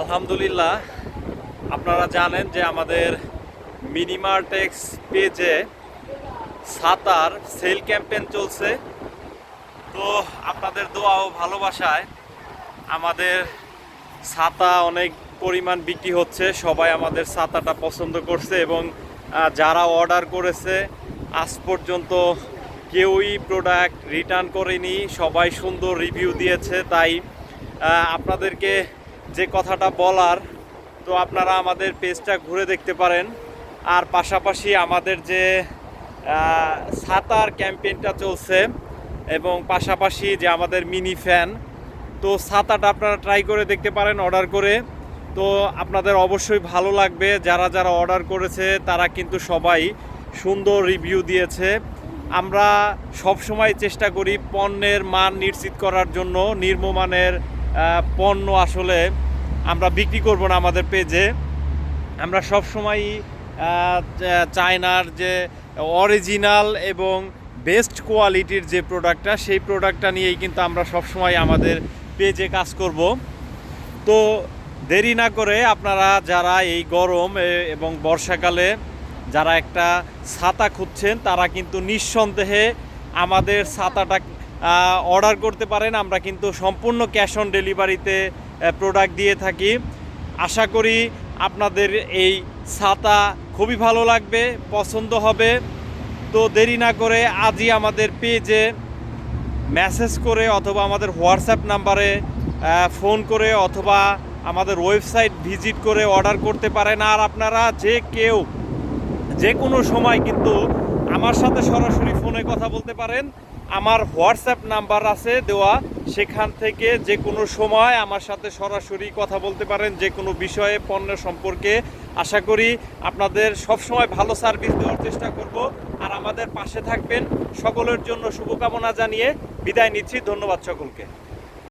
আলহামদুলিল্লাহ, আপনারা জানেন যে আমাদের মিনিমার্টেক্স পেজে সাতার সেল ক্যাম্পেন চলছে। তো আপনাদের দোয়া ও ভালোবাসায় আমাদের ছাতা অনেক পরিমাণ বিক্রি হচ্ছে, সবাই আমাদের ছাতাটা পছন্দ করছে এবং যারা অর্ডার করেছে, আজ পর্যন্ত কেউই প্রোডাক্ট রিটার্ন করেনি, সবাই সুন্দর রিভিউ দিয়েছে, তাই আপনাদেরকে যে কথাটা বলার, তো আপনারা আমাদের পেজটা ঘুরে দেখতে পারেন। আর পাশাপাশি আমাদের যে ছাতার ক্যাম্পেইনটা চলছে এবং পাশাপাশি যে আমাদের মিনি ফ্যান, তো ছাতাটা আপনারা ট্রাই করে দেখতে পারেন অর্ডার করে। তো আপনাদের অবশ্যই ভালো লাগবে, যারা যারা অর্ডার করেছে, তারা কিন্তু সবাই সুন্দর রিভিউ দিয়েছে। আমরা সব সময় চেষ্টা করি পণ্যের মান নিশ্চিত করার জন্য, নির্মমানের পণ্য আসলে আমরা বিক্রি করব না আমাদের পেজে আমরা সব সময় চায়নার যে অরিজিনাল এবং বেস্ট কোয়ালিটির যে প্রোডাক্টটা সেই প্রোডাক্টটা নিয়েই কিন্তু আমরা সব সময় আমাদের পেজে কাজ করব। তো দেরি না করে আপনারা যারা এই গরম এবং বর্ষাকালে যারা একটা ছাতা খুঁজছেন, তারা কিন্তু নিঃসন্দেহে আমাদের ছাতাটা অর্ডার করতে পারেন। আমরা কিন্তু সম্পূর্ণ ক্যাশ অন ডেলিভারিতে প্রোডাক্ট দিয়ে থাকি। আশা করি আপনাদের এই ছাতা খুবই ভালো লাগবে, পছন্দ হবে। তো দেরি না করে আজই আমাদের পেজে মেসেজ করে অথবা আমাদের হোয়াটসঅ্যাপ নাম্বারে ফোন করে অথবা আমাদের ওয়েবসাইট ভিজিট করে অর্ডার করতে পারেন। আর আপনারা যে কেউ যে কোনো সময় কিন্তু আমার সাথে সরাসরি ফোনে কথা বলতে পারেন। আমার হোয়াটসঅ্যাপ নাম্বার আছে দেওয়া। সেখান থেকে যে কোনো সময় আমার সাথে সরাসরি কথা বলতে পারেন, যে কোনো বিষয়ে পণ্য সম্পর্কে। আশা করি আপনাদের সবসময় ভালো সার্ভিস দেওয়ার চেষ্টা করব। আর আমাদের পাশে থাকবেন। সকলের জন্য শুভকামনা জানিয়ে বিদায় নিচ্ছি। ধন্যবাদ সকলকে।